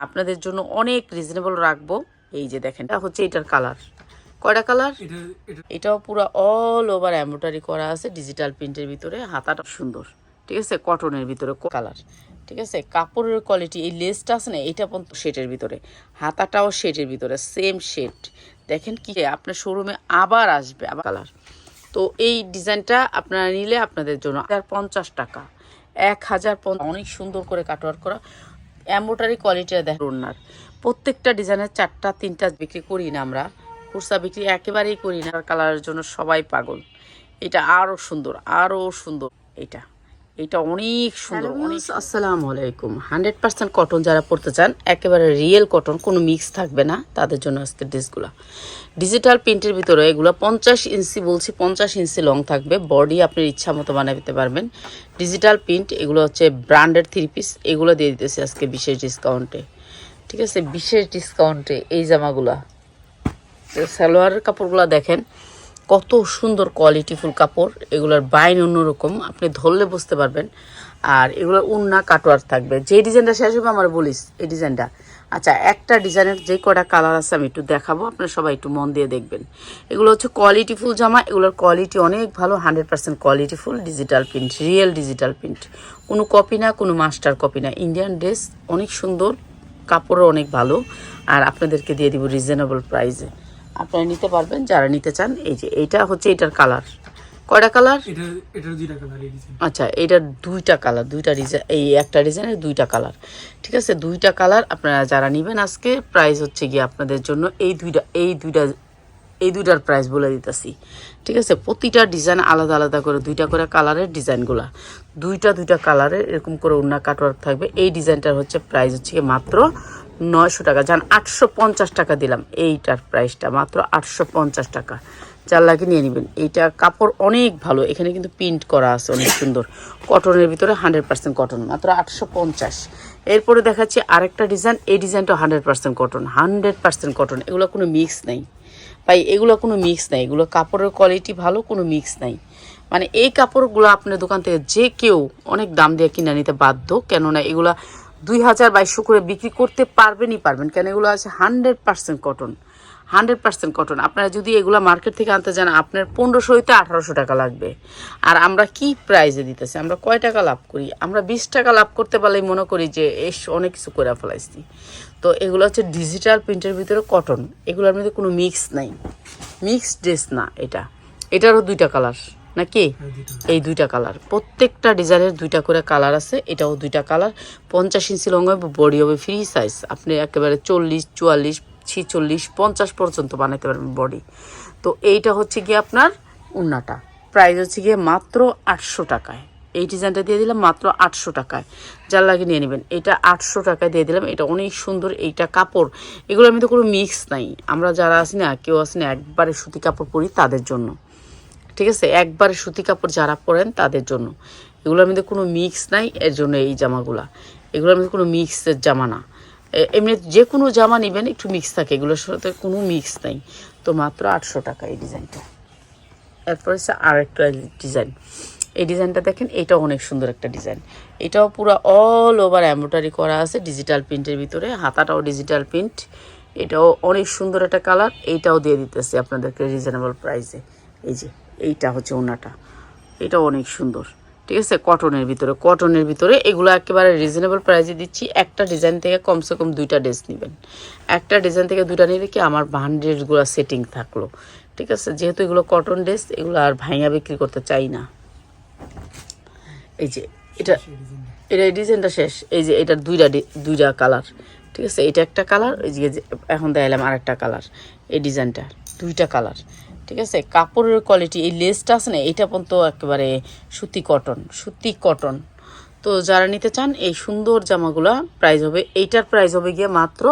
আপনাদের জন্য অনেক রিজনেবল রাখব। এই যে দেখেন এটা হচ্ছে এটার কালার কয়টা কালার এটা এটা। এটাও পুরো অল ওভার এমব্রয়ডারি করা আছে ডিজিটাল প্রিন্টের ভিতরে। হাতাটা সুন্দর ঠিক আছে? কটনের ভিতরে কালার ঠিক আছে? কাপড়ের কোয়ালিটি এই লেসটা আছে না এটা পর্যন্ত শেটের ভিতরে। হাতাটাও শেটের ভিতরে সেম শেড দেখেন কি আপনার শোরুমে আবার আসবে আবার কালার তো এই ডিজাইনটা আপনারা নিলে আপনাদের জন্য হাজার পঞ্চাশ টাকা। এক হাজার পঞ্চাশ অনেক সুন্দর করে কাটওয়ার করা। এম্ব্রয়ডারি কোয়ালিটিটা দেখ। ওনার প্রত্যেকটা ডিজাইনের চারটা, তিনটা বিক্রি করি না আমরা। কুর্সা বিক্রি একেবারেই করি না। কালারের জন্য সবাই পাগল। এটা আরও সুন্দর আরও সুন্দর। এটা। এটা অনেক সুন্দর অনেক আসসালামু আলাইকুম। হান্ড্রেড পার্সেন্ট কটন যারা পড়তে চান একেবারে রিয়েল কটন কোনো মিক্স থাকবে না। তাদের জন্য আজকে ড্রেসগুলো ডিজিটাল প্রিন্টের ভিতরে এগুলো পঞ্চাশ ইঞ্চি বলছি পঞ্চাশ ইঞ্চি লং থাকবে। বডি আপনার ইচ্ছা মতো বানাতে পারবেন। ডিজিটাল প্রিন্ট এগুলো হচ্ছে ব্র্যান্ডেড থ্রি পিস এগুলো দিয়ে দিতেছি আজকে বিশেষ ডিসকাউন্টে ঠিক আছে? বিশেষ ডিসকাউন্টে এই জামাগুলা। সালোয়ারের কাপড়গুলো দেখেন কত সুন্দর কোয়ালিটিফুল কাপড়, এগুলোর বাইন অন্যরকম, আপনি ধরলে বুঝতে পারবেন। আর এগুলোর উন্না কাটোয়ার থাকবে। যে ডিজাইনটা শেষ হবে, আমার বলিস, এই ডিজাইনটা। আচ্ছা একটা ডিজাইনের যে কটা কালার আছে আমি একটু দেখাবো, আপনারা সবাই একটু মন দিয়ে দেখবেন। এগুলো হচ্ছে কোয়ালিটিফুল জামা, এগুলোর কোয়ালিটি অনেক ভালো hundred percent qualityful digital print real digital print কোনো কপি না, কোনো মাস্টার কপি না। ইন্ডিয়ান ড্রেস অনেক সুন্দর, কাপড়ও অনেক ভালো। আর আপনাদেরকে দিয়ে দিব রিজনেবল প্রাইসে আপনারা নিতে পারবেন যারা নিতে চান এই যে এইটা হচ্ছে এটার কালার। কয়টা কালার? এটা আচ্ছা এটার দুইটা কালার দুইটা ডিজাইন এই একটা ডিজাইনের দুইটা কালার। ঠিক আছে দুইটা কালার আপনারা যারা নেবেন আজকে প্রাইস হচ্ছে গিয়ে আপনাদের জন্য এই দুইটা এই দুইটা এই দুইটার প্রাইস বলে দিতেছি। ঠিক আছে প্রতিটা ডিজাইন আলাদা আলাদা করে দুইটা করে কালারের ডিজাইনগুলা দুইটা দুইটা কালারের এরকম করে উন্না কাটওয়ার্ক থাকবে। এই ডিজাইনটার হচ্ছে প্রাইস হচ্ছে মাত্র নয়শো টাকা। যান আটশো পঞ্চাশ টাকা দিলাম। এইটার প্রাইসটা মাত্র আটশো পঞ্চাশ টাকা। যার লাগে নিয়ে নেবেন। এইটা কাপড় অনেক ভালো। এখানে কিন্তু প্রিন্ট করা আছে, অনেক সুন্দর। কটনের ভিতরে হান্ড্রেড পার্সেন্ট কটন মাত্র আটশো পঞ্চাশ। এরপরে দেখাচ্ছি আরেকটা ডিজাইন এই ডিজাইনটা hundred percent cotton hundred percent cotton এগুলো কোনো মিক্স নেই। ভাই, এগুলো কোনো মিক্স নাই। এগুলো কাপড়ের কোয়ালিটি ভালো, কোনো মিক্স নাই। মানে এই কাপড়গুলো আপনার দোকান থেকে যে কেউ অনেক দাম দিয়ে কিনে নিতে বাধ্য। কেননা এগুলা দুই হাজার বাইশশো করে বিক্রি করতে পারবেনই পারবেন। কেন এগুলো আছে hundred percent cotton. Hundred percent cotton. আপনারা যদি এগুলো মার্কেট থেকে আনতে যান, আপনার পনেরোশো হইতে আঠারোশো টাকা লাগবে। আর আমরা কি প্রাইজে দিতেছি? আমরা কয় টাকা লাভ করি? আমরা বিশ টাকা লাভ করতে পারলেই মনে করি যে, এস, অনেক কিছু করে ফেলাইছি। তো এগুলো হচ্ছে ডিজিটাল প্রিন্টের ভিতরে কটন। এগুলোর মধ্যে কোনো মিক্স নাই। মিক্সড ড্রেস না এটা। এটারও দুইটা কালার। নাকি? হ্যাঁ, এই দুইটা কালার প্রত্যেকটা ডিজাইনের দুইটা করে কালার আছে এটাও দুইটা কালার পঞ্চাশ ইঞ্চি লং হবে বডি হবে ফ্রি সাইজ আপনি একেবারে চল্লিশ চুয়াল্লিশ ছিচল্লিশ পঞ্চাশ পর্যন্ত বানাতে পারবেন বডি তো এইটা হচ্ছে গিয়ে আপনার উন্নাটা। প্রাইস হচ্ছে গিয়ে মাত্র আটশো টাকায়। এই ডিজাইনটা দিয়ে দিলাম মাত্র আটশো টাকায়। যার লাগে নিয়ে নেবেন। এটা আটশো টাকায় দিয়ে দিলাম। এটা অনেক সুন্দর এইটা কাপড়। এগুলোর মধ্যে কোনো মিক্স নাই। আমরা যারা আছি না কেউ আছি না একবারে সুতি কাপড় পরি তাদের জন্য। ঠিক আছে? একবারে সুতি কাপড় যারা পরেন তাদের জন্য। এগুলোর মধ্যে কোনো মিক্স নাই, এর জন্য এই জামাগুলা। এগুলোর মধ্যে কোনো মিক্সের জামা না। এমনি যে কোনো জামা নেবেন, একটু মিক্স থাকে। এগুলোর সাথে কোনো মিক্স নাই। তো মাত্র আটশো টাকা এই ডিজাইনটা এরপর হচ্ছে আরেকটা ডিজাইন এই ডিজাইনটা দেখেন, এটাও অনেক সুন্দর একটা ডিজাইন এটাও পুরো অল ওভার এমব্রয়ডারি করা আছে ডিজিটাল প্রিন্টের ভিতরে। হাতাটাও ডিজিটাল প্রিন্ট এটাও অনেক সুন্দর একটা কালার এইটাও দিয়ে দিতেছি আপনাদেরকে রিজনেবল প্রাইসে এই যে এইটা হচ্ছে ওনাটা। এটা অনেক সুন্দর। ঠিক আছে? কটনের ভিতরে। কটনের ভিতরে এগুলো একেবারে রিজনেবল প্রাইসে দিচ্ছি। একটা ডিজাইন থেকে কমসে কম দুইটা ড্রেস নেবেন। একটা ডিজাইন থেকে দুইটা নিলে কি আমার ড্রেসগুলো সেটিং থাকল। ঠিক আছে? যেহেতু এগুলো কটন ড্রেস এগুলো আর ভাইয়া বিক্রি করতে চাই না। এই যে, এটা এটা এই ডিজাইনটা শেষ। এই যে, এটার দুইটা দুইটা কালার ঠিক আছে? এটা একটা কালার যে যে, এখন দেখালাম আর একটা কালার এই ডিজাইনটা দুইটা কালার ঠিক আছে? কাপড়ের কোয়ালিটি এই লেসটা আছে না এটা পর্যন্ত একেবারে সুতি কটন সুতি কটন তো যারা নিতে চান, এই সুন্দর জামাগুলা প্রাইস হবে, এইটার প্রাইস হবে গিয়ে মাত্র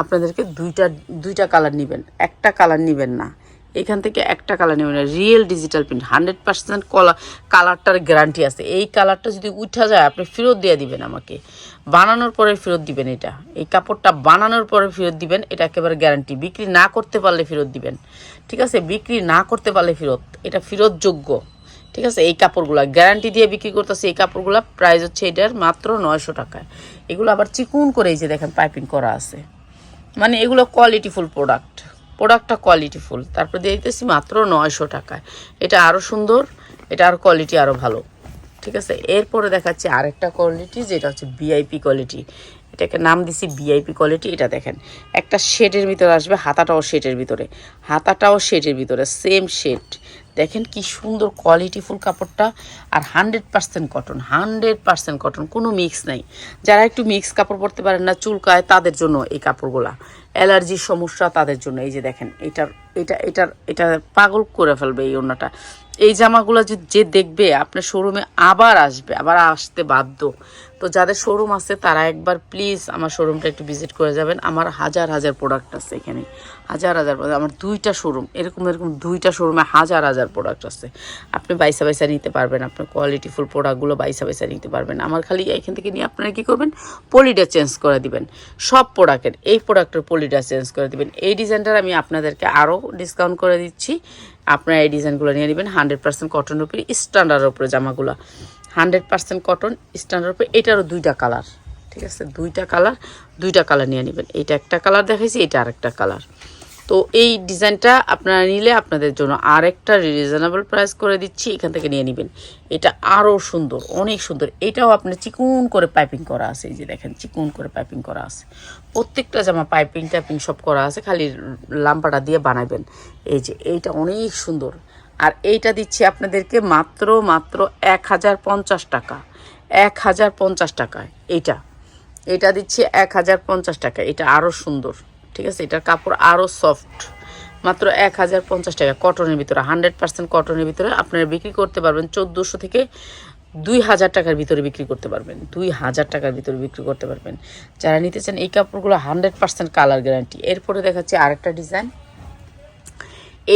আপনাদেরকে দুইটা দুইটা কালার নেবেন, একটা কালার নেবেন না। এখান থেকে একটা কালার নেবেন না real digital print hundred percent কলা কালারটার গ্যারান্টি আছে। এই কালারটা যদি উঠা যায়, আপনি ফেরত দিয়ে দিবেন আমাকে। বানানোর পরে ফেরত দিবেন এটা। এই কাপড়টা বানানোর পরে ফেরত দিবেন, এটা একেবারে গ্যারান্টি বিক্রি না করতে পারলে ফেরত দিবেন। ঠিক আছে, বিক্রি না করতে পারলে ফেরত, এটা ফেরত যোগ্য ঠিক আছে, এই কাপড়গুলা গ্যারান্টি দিয়ে বিক্রি করতেছে এই কাপড়গুলা প্রাইস হচ্ছে এটার মাত্র নয়শো টাকায়। এগুলো আবার চিকুন করে এই যে দেখেন পাইপিং করা আছে। মানে এগুলো কোয়ালিটিফুল প্রোডাক্ট প্রোডাক্টটা কোয়ালিটিফুল তারপর দিয়ে দিতেছি মাত্র নয়শো টাকায়। এটা আরও সুন্দর, এটা আর কোয়ালিটি আরও ভালো। ঠিক আছে, এরপরে দেখাচ্ছি আরেকটা কোয়ালিটি যেটা হচ্ছে ভিআইপি কোয়ালিটি এটাকে নাম দিছি ভিআইপি কোয়ালিটি এটা দেখেন। একটা শেডের ভিতরে আসবে, হাতাটাও শেডের ভিতরে। হাতাটাও শেডের ভিতরে সেম শেড দেখেন কি সুন্দর কোয়ালিটি ফুল কাপড়টা। আর hundred percent cotton hundred percent cotton কোনো মিক্স নাই। যারা একটু মিক্স কাপড় পরতে পারেন না, চুলকায়, তাদের জন্য এই কাপড়গুলা। অ্যালার্জির সমস্যা তাদের জন্য। এই যে দেখেন এটার এটা এটার এটা পাগল করে ফেলবে এই ওড়নাটা। এই জামাগুলো যে যে দেখবে, আপনার শোরুমে আবার আসবে, আবার আসতে বাধ্য। তো যাদের শোরুম আছে, তারা একবার প্লিজ আমার শোরুমটা একটু ভিজিট করে যাবেন। আমার হাজার হাজার প্রোডাক্ট আছে এখানে। হাজার হাজার product। আমার দুইটা শোরুম এরকম এরকম দুইটা শোরুমে হাজার হাজার প্রোডাক্ট আছে। আপনি বাইসা বাইসা নিতে পারবেন, আপনার কোয়ালিটিফুল প্রোডাক্টগুলো বাইসা বাইসা নিতে পারবেন। আমার খালি এখান থেকে নিয়ে আপনারা কী করবেন? পলিটা চেঞ্জ করে দিবেন। সব প্রোডাক্টের এই প্রোডাক্টের পলিটা চেঞ্জ করে দিবেন। এই ডিজাইনটার আমি আপনাদেরকে আরও ডিসকাউন্ট করে দিচ্ছি। আপনারা এই ডিজাইনগুলো নিয়ে নেবেন। হান্ড্রেড পার্সেন্ট কটনের উপরে স্ট্যান্ডার্ডের উপরে জামাগুলো। হান্ড্রেড পার্সেন্ট কটন স্ট্যান্ডার্ড উপরে, এটারও দুইটা কালার ঠিক আছে? দুইটা কালার দুইটা কালার নিয়ে নেবেন। এটা একটা কালার দেখাইছি, এটা আরেকটা কালার তো এই ডিজাইনটা আপনারা নিলে আপনাদের জন্য আরেকটা রিজনেবল প্রাইস করে দিচ্ছি, এখান থেকে নিয়ে নেবেন। এটা আরও সুন্দর, অনেক সুন্দর। এটাও আপনার চিকুন করে পাইপিং করা আছে, এই যে দেখেন, চিকুন করে পাইপিং করা আছে। প্রত্যেকটা জামা পাইপিং টাইপিং সব করা আছে, খালি লাম্পাটা দিয়ে বানাবেন। এই যে, এইটা অনেক সুন্দর। আর এইটা দিচ্ছি আপনাদেরকে মাত্র মাত্র এক হাজার পঞ্চাশ টাকা। এক হাজার পঞ্চাশ টাকায়, এইটা। এটা দিচ্ছি এক হাজার পঞ্চাশ টাকা, এটা আরও সুন্দর। ঠিক আছে? এটার কাপড় আরও সফট মাত্র এক হাজার পঞ্চাশ টাকা কটনের ভিতরে। হান্ড্রেড পার্সেন্ট কটনের ভিতরে আপনারা বিক্রি করতে পারবেন। চোদ্দোশো থেকে দুই হাজার টাকার ভিতরে বিক্রি করতে পারবেন। দুই হাজার টাকার ভিতরে বিক্রি করতে পারবেন। যারা নিতে চান এই কাপড়গুলো হান্ড্রেড পার্সেন্ট কালার গ্যারান্টি এরপরে দেখাচ্ছি আরেকটা ডিজাইন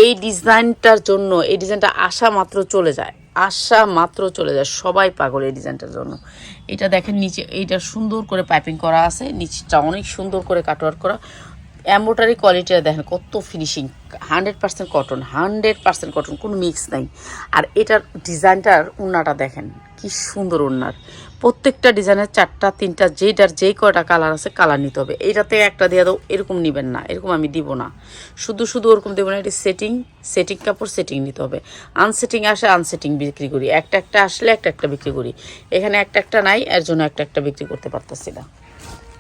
এই ডিজাইনটার জন্য, এই ডিজাইনটা আসা মাত্র চলে যায়। আসা মাত্র চলে যায়। সবাই পাগল এই ডিজাইনটার জন্য। এটা দেখেন নিচে, এইটা সুন্দর করে পাইপিং করা আছে। নিচটা অনেক সুন্দর করে কাটওয়ার্ক করা। এম্বোটারি কোয়ালিটিটা দেখেন, কত finishing hundred percent cotton hundred percent cotton কোনো মিক্স নাই। আর এটার ডিজাইনটার উন্নাটা দেখেন, কি সুন্দর উন্নার। প্রত্যেকটা ডিজাইনের চারটা, তিনটা, যেটার যেই কয়টা কালার আছে কালার নিতে হবে। এইটাতে একটা দিয়ে দাও, এরকম নেবেন না, এরকম আমি দিব না। শুধু শুধু ওরকম দেবো না, এটি সেটিং সেটিং কাপড় সেটিং নিতে হবে। আনসেটিং আসে আনসেটিং বিক্রি করি। একটা একটা আসলে একটা একটা বিক্রি করি। এখানে একটা একটা নাই, এর জন্য একটা একটা বিক্রি করতে পারতেছি না।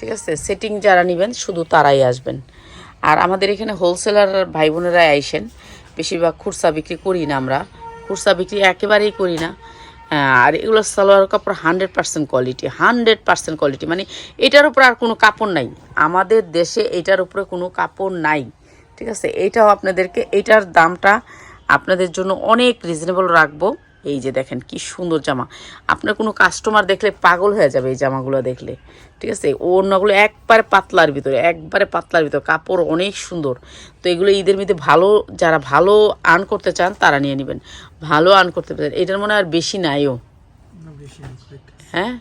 ঠিক আছে সেটিং যারা নেবেন শুধু তারাই আসবেন। আর আমাদের এখানে হোলসেলার ভাই বোনেরাই আইসেন, বেশিরভাগ খুরসা বিক্রি করি না আমরা। খুরসা বিক্রি একেবারেই করি না। আর এগুলো সালোয়ার কাপড় hundred percent quality hundred percent quality মানে এটার উপরে আর কোনো কাপড় নাই। আমাদের দেশে এটার উপরে কোনো কাপড় নাই। ঠিক আছে এইটাও আপনাদেরকে, এটার দামটা আপনাদের জন্য অনেক রিজনেবল রাখব। এই যে দেখেন কি সুন্দর জামা। আপনার কোনো কাস্টমার দেখলে পাগল হয়ে যাবে এই জামাগুলো দেখলে। ঠিক আছে? ওড়নাগুলো একবারে পাতলার ভিতরে একবারে পাতলার ভিতরে। কাপড় অনেক সুন্দর। তো এগুলো ঈদের মধ্যে ভালো যারা ভালো আর্ন করতে চান তারা নিয়ে নেবেন। ভালো আর্ন করতে পারেন এটার মনে আর বেশি নাইও। হ্যাঁ?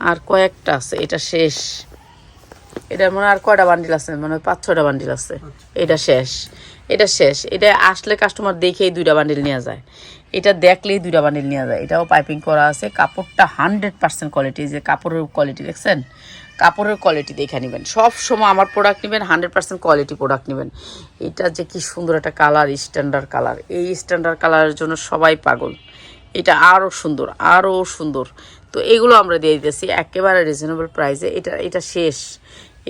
আর কয়েকটা আছে এটা শেষ। এটার মনে আর কয়টা বান্ডিল আছে? মনে হয় পাঁচ ছটা বান্ডিল আছে। এটা শেষ। এটা শেষ। এটা আসলে কাস্টমার দেখেই দুইটা বান্ডিল নেওয়া যায়। এটা দেখলেই দুইটা বান্ডিল নেওয়া যায়। এটাও পাইপিং করা আছে। কাপড়টা হান্ড্রেড পার্সেন্ট কোয়ালিটি যে কাপড়ের কোয়ালিটি দেখছেন? কাপড়ের কোয়ালিটি দেখে নেবেন। সব সময় আমার প্রোডাক্ট নেবেন হান্ড্রেড পার্সেন্ট কোয়ালিটি প্রোডাক্ট নেবেন। এটা যে কি সুন্দর একটা কালার স্ট্যান্ডার্ড কালার এই স্ট্যান্ডার্ড কালারের জন্য সবাই পাগল। এটা আরও সুন্দর আরও সুন্দর। তো এগুলো আমরা দিয়ে দিতেছি। একেবারে রিজনেবল প্রাইসে এটা এটা শেষ।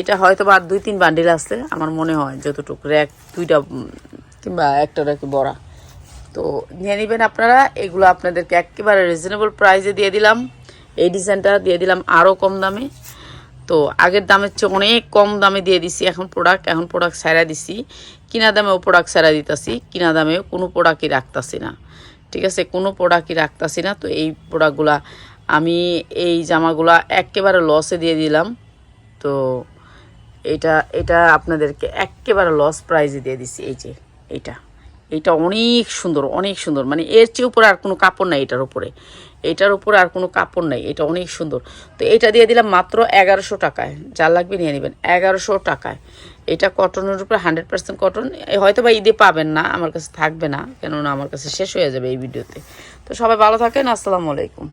এটা হয়তো বা দুই, তিন বান্ডিল আছে, আমার মনে হয়, যতটুকু। র্যাক, দুইটা কিংবা একটা র্যাক বড়া। তো নিয়ে নেবেন আপনারা। এগুলো আপনাদেরকে একেবারে রিজনেবল প্রাইসে দিয়ে দিলাম। এই ডিজাইনটা দিয়ে দিলাম আরও কম দামে। তো আগের দামের চেয়ে অনেক কম দামে দিয়ে দিছি এখন প্রোডাক্ট এখন প্রোডাক্ট সারা দিছি। কিনা দামেও প্রোডাক্ট সারা দিতাছি। কিনা দামেও কোনো প্রোডাক্টই রাখতাছি না। ঠিক আছে? কোনো প্রোডাক্টই রাখতাছি না। তো এই প্রোডাক্টগুলা আমি এই জামাগুলা একেবারে লসে দিয়ে দিলাম। তো এটা এটা আপনাদেরকে একেবারে লস প্রাইজে দিয়ে দিছি। এই যে, এইটা। এটা অনেক সুন্দর অনেক সুন্দর। মানে এর চেয়ে উপরে আর কোনো কাপড় নাই এটার উপরে। এটার উপরে আর কোনো কাপড় নাই, এটা অনেক সুন্দর। তো এটা দিয়ে দিলাম মাত্র এগারোশো টাকায়। যা লাগবে নিয়ে নেবেন, এগারোশো টাকায়। এটা কটনের উপরে হান্ড্রেড পার্সেন্ট কটন। হয়তো বা ঈদে পাবেন না, আমার কাছে থাকবে না, কেননা আমার কাছে শেষ হয়ে যাবে এই ভিডিওতে। তো সবাই ভালো থাকেন, আসসালামু আলাইকুম।